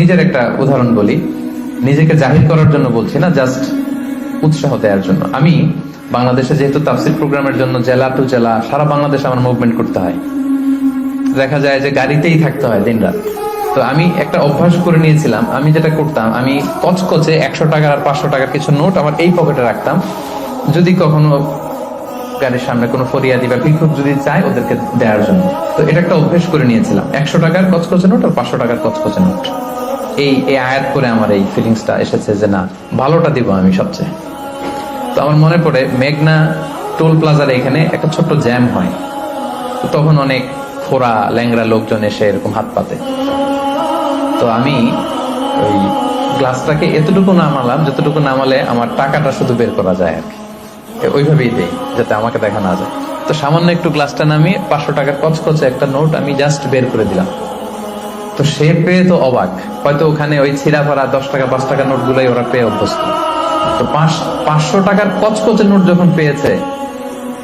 নিজের একটা উদাহরণ বলি। নিজেকে জাহির করার জন্য বলছি না জাস্ট উৎসাহ দেওয়ার জন্য। আমি বাংলাদেশে যেহেতু তাফসির প্রোগ্রামের জন্য জেলা টু জেলা সারা বাংলাদেশে আমার মুভমেন্ট করতে হয়। দেখা যায় যে গাড়িতেই থাকতে হয় দিন রাত তো আমি একটা অভ্যাস করে নিয়েছিলাম, আমি যেটা করতাম, আমি কচকচে একশো টাকার আর পাঁচশো টাকার কিছু নোট আমার এই পকেটে রাখতাম। যদি কখনো গাড়ির সামনে কোনো ফরিয়াদি বা ভিক্ষুক যদি চায় ওদেরকে দেওয়ার জন্য। তো এটা একটা অভ্যেস করে নিয়েছিলাম। একশো টাকার কচকচে নোট আর পাঁচশো টাকার কচকচে নোট। এই এই আয়াত করে আমার এই ফিলিংসটা এসেছে যে না, ভালোটা দিব আমি সবচেয়ে। তো আমার মনে পড়ে, মেঘনা টোল প্লাজার এখানে একটা ছোট্ট জ্যাম হয়। তখন অনেক খোরা ল্যাংরা লোকজন এসে এরকম হাত পাতে। তো আমি ওই গ্লাসটাকে এতটুকু নামালাম, যতটুকু নামালে আমার টাকাটা শুধু বের করা যায় আর কি। ওইভাবেই দেই, যাতে আমাকে দেখা না যায়। তো সামান্য একটু গ্লাসটা নামিয়ে পাঁচশো টাকার কচকচে একটা নোট আমি জাস্ট বের করে দিলাম। তো সে পেয়ে তো অবাক। হয়তো ওখানে ওই ছিঁড়া ভরা দশ টাকা, পাঁচ টাকার নোট গুলাই ওরা পেয়ে অভ্যস্ত। তো পাঁচ, পাঁচশো টাকার কচকচে নোট যখন পেয়েছে,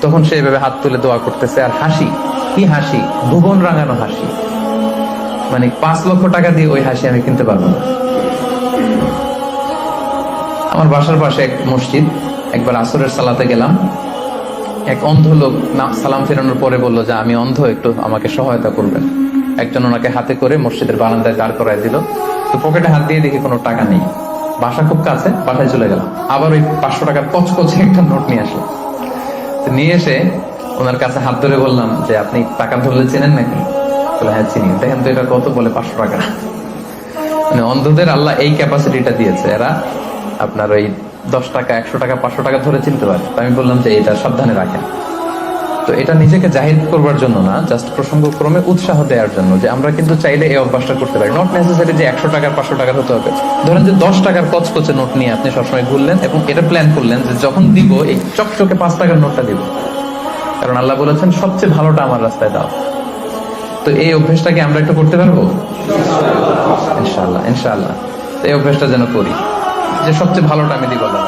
তখন সে এভাবে হাত তুলে দোয়া করতেছে, আর হাসি? কি হাসি? ভুবন রাঙানো হাসি। মানে পাঁচ লক্ষ টাকা দিয়ে ওই হাসি আমি কিনতে পারব না। আমার বাসার পাশে এক মসজিদ, একবার আসরের সালাতে গেলাম। এক অন্ধ লোক সালাম ফেরানোর পরে বলল, যে, আমি অন্ধ, একটু আমাকে সহায়তা করবেন। একজন ওনাকে হাতে করে মসজিদের বারান্দায় দাঁড় করায় দিল। তো পকেটে হাত দিয়ে দেখি কোনো টাকা নেই। বাসা খুব কাছে, বাসায় চলে গেলাম। আবার ওই পাঁচশো টাকার কচকচে একটা নোট নিয়ে আসলো। নিয়ে এসে ওনার কাছে হাত ধরে বললাম যে, আপনি টাকা ধরলে চেনেন নাকি? বলে হ্যাঁ চিনি। দেখেন তো এটা কত বলে, পাঁচশো টাকা। মানে অন্ধদের আল্লাহ এই ক্যাপাসিটিটা দিয়েছে। এরা আপনার ওই দশ টাকা, একশো টাকা, পাঁচশো টাকা ধরে চিনতে পারে। আমি বললাম যে, এটা সাবধানে রাখেন। তো এটা নিজেকে জাহির করবার জন্য না জাস্ট প্রসঙ্গক্রমে উৎসাহ দেওয়ার জন্য যে আমরা কিন্তু চাইলে এই অভ্যাসটা করতে পারি। নট নেসেসারি যে একশো টাকার, পাঁচশো টাকার হতে হবে। ধরেন যে দশ টাকার কচকচে নোট নিয়ে আপনি সবসময় ঘুরলেন এবং এটা প্ল্যান করলেন যে যখন দিব, এই চকচকে পাঁচ টাকার নোটটা দিব। কারণ আল্লাহ বলেছেন, সবচেয়ে ভালোটা আমার রাস্তায় দাও। তো এই অভ্যেসটাকে আমরা একটু করতে পারব? ইনশাল্লাহ ইনশাল্লাহ এই অভ্যেসটা যেন করি, যে সবচেয়ে ভালোটা আমি দিব আল্লাহ